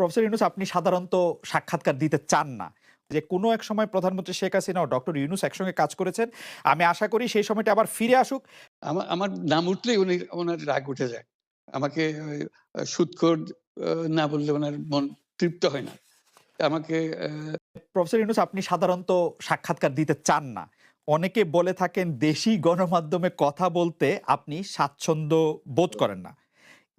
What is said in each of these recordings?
Professor Yunus আপনি সাধারণত সাক্ষাৎকার দিতে চান না। যে কোনো এক সময় প্রধানমন্ত্রী শেখ হাসিনা ও ডক্টর ইউনুস একসঙ্গে কাজ করেছেন আমি আশা করি সেই সময়টা আবার ফিরে আসুক। আমার আমার নাম উঠলেই উনি ওনার রাগ উঠে যায়। আমাকে সুৎখোর না বললে ওনার মন তৃপ্ত হয় না। আমাকে প্রফেসর ইউনুস আপনি সাধারণত সাক্ষাৎকার দিতে চান না। অনেকে বলে থাকেন দেশি গণমাধ্যমে কথা বলতে আপনি স্বাচ্ছন্দ্য বোধ করেন না।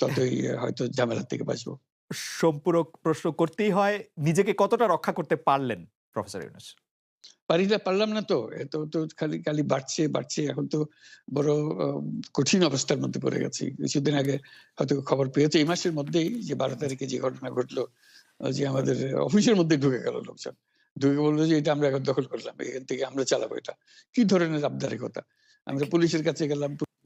ততই হয়তো ঝামেলার থেকে বাঁচবো। সম্পূরক প্রশ্ন করতেই হয় নিজেকে কতটা রক্ষা করতে পারলেন প্রফেসর ইউনুস? পারি না পারলাম না তো এত তো খালি খালি বাড়ছে বাড়ছে এখন তো বড় কঠিন অবস্থার মধ্যে পড়ে গেছি। কিছুদিন আগে হয়তো খবর পেয়েছে এই মাসের মধ্যেই যে বারো তারিখে যে ঘটনা ঘটলো যে আমাদের অফিসের মধ্যে ঢুকে গেল লোকজন। ঢুকে বলল যে এটা আমরা এখন দখল করলাম এখান থেকে আমরা চালাবো এটা। কি ধরনের আবদারিকতা? আমরা পুলিশের কাছে গেলাম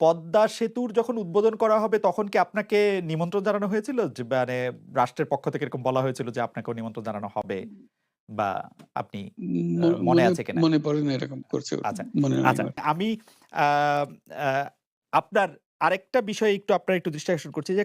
পদ্মা সেতুর যখন উদ্বোধন করা হবে তখন কি আপনাকে নিমন্ত্রণ জানানো হয়েছিল? যে মানে রাষ্ট্রের পক্ষ থেকে এরকম বলা হয়েছিল যে আপনাকেও নিমন্ত্রণ জানানো হবে বা আপনি মনে আছে কিনা? মনে পড়ে না এরকম করছে। আচ্ছা, আচ্ছা। আমি আপনার আরেকটা বিষয়ে একটু আপনার একটু দৃষ্টি আকর্ষণ করছি যে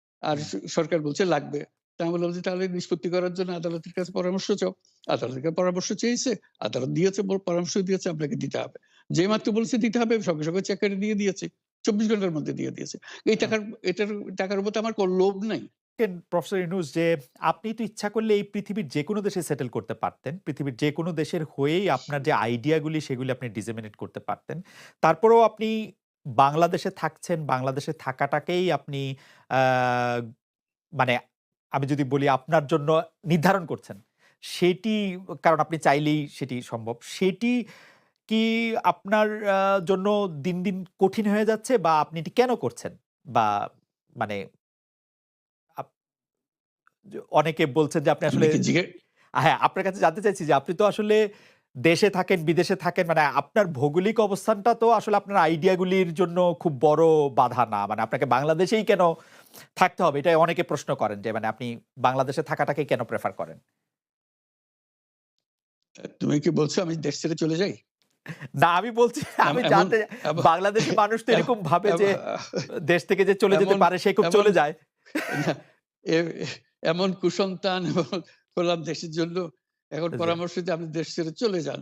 আর সরকার বলছে লাগবে। তা আমি বললাম যে, "তাহলে নিষ্পত্তি করার জন্য আদালতের কাছে পরামর্শ চাও।" আদালতের কাছে পরামর্শ চেয়েছে। আদালত দিয়েছে পরামর্শ দিয়েছে আপনাকে দিতে হবে। যেই মাত্র বলেছে দিতে হবে সঙ্গে, সঙ্গে চেক দিয়ে দিয়েছে। ২৪ ঘণ্টার মধ্যে দিয়ে দিয়েছে। এই টাকার এটার টাকার উপর আমার কোন লোভ নাই। প্রফেসর ইউনূস যে আপনি তো ইচ্ছা করলে এই পৃথিবীর যেকোনো দেশে সেটেল করতে পারতেন। পৃথিবীর যেকোনো দেশের হয়েই আপনার যে আইডিয়া গুলি সেগুলি আপনি ডিসেমিনেট করতে পারতেন। তারপরেও আপনি বাংলাদেশে থাকছেন, বাংলাদেশে থাকাটাকেই আপনি মানে আমি যদি বলি আপনার জন্য নির্ধারণ করছেন। সেটি কারণ আপনি চাইলেই সেটি সম্ভব। সেটি কি আপনার জন্য দিন, দিন কঠিন হয়ে যাচ্ছে বা আপনি এটি কেন করছেন? বা মানে অনেকে বলছেন যে আপনি আসলে হ্যাঁ, আপনার কাছে জানতে চাইছি যে আপনি তো আসলে দেশে থাকেন, বিদেশে থাকেন মানে আপনার ভৌগোলিক অবস্থানটা তো আসলে আপনার আইডিয়া গুলির জন্য খুব বড় বাধা না। মানে আপনাকে বাংলাদেশেই কেন থাকতে হবে? এটা অনেকে প্রশ্ন করেন যে মানে আপনি বাংলাদেশে থাকাটাকে কেন প্রেফার করেন? তুমি কি বলছো আমি দেশ ছেড়ে চলে যাই? না আমি বলছি আমি জানতে এম বাংলাদেশী মানুষ তো এরকম ভাবে যে দেশ থেকে যে চলে যেতে পারে সে খুব চলে যায়। এমন কুসন্তান হলাম দেশের জন্য এখন পরামর্শ দিয়ে আপনি দেশ ছেড়ে চলে যান।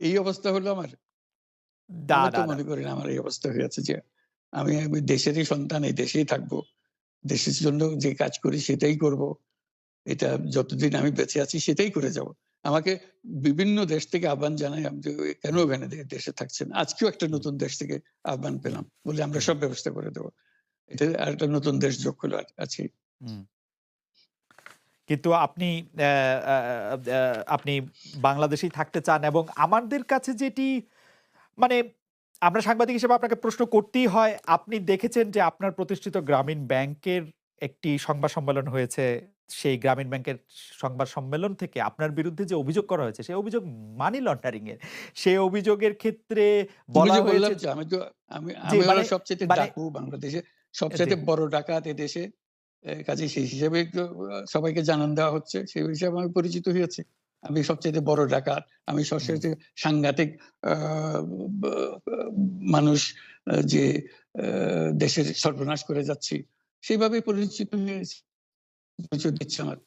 এই অবস্থা হলো আমার? মনে করি না আমার এই অবস্থা হয়েছে যে আমি আমি দেশেরই সন্তান এই দেশেই থাকব। দেশের জন্য যে কাজ করি সেটাই করব। এটা যতদিন আমি বেঁচে আছি সেটাই করে যাব। আমাকে বিভিন্ন দেশ থেকে আহ্বান জানাই আমি কেন ওখানে দেশে থাকছেন? আজকেও একটা নতুন দেশ থেকে আহ্বান পেলাম। বলে আমরা সব ব্যবস্থা করে দেবো এটা আরেকটা নতুন দেশ যোগ হলো আ আজকেই। হুম। কিন্তু আপনি আপনি বাংলাদেশেই থাকতে চান এবং আমাদের কাছে যেটি মানে আমরা সাংবাদিক হিসেবে আপনাকে প্রশ্ন করতেই হয়। আপনি দেখেছেন যে আপনার প্রতিষ্ঠিত গ্রামীণ ব্যাংকের একটি সংবাদ সম্মেলন হয়েছে। সেই গ্রামীণ ব্যাংকের সংবাদ সম্মেলন থেকে আপনার বিরুদ্ধে যে অভিযোগ করা হয়েছে, সেই অভিযোগ মানি লন্ডারিং এর। সেই অভিযোগের ক্ষেত্রে বলা হয়েছে আমি তো আমি ডাকু বাংলাদেশে জি। সবচাইতে বড় ডাকাত এদেশে। এ কাজেই সেই হিসেবে সবাইকে জানান দেওয়া হচ্ছে। সেই হিসাবে আমি পরিচিত হয়েছি। আমি সবচেয়ে বড় ডাকাত আমি সবচেয়ে সাংঘাতিক আহ, মানুষ যে আহ, দেশের সর্বনাশ করে যাচ্ছি সেইভাবে পরিচিত হয়েছে দিচ্ছে আমার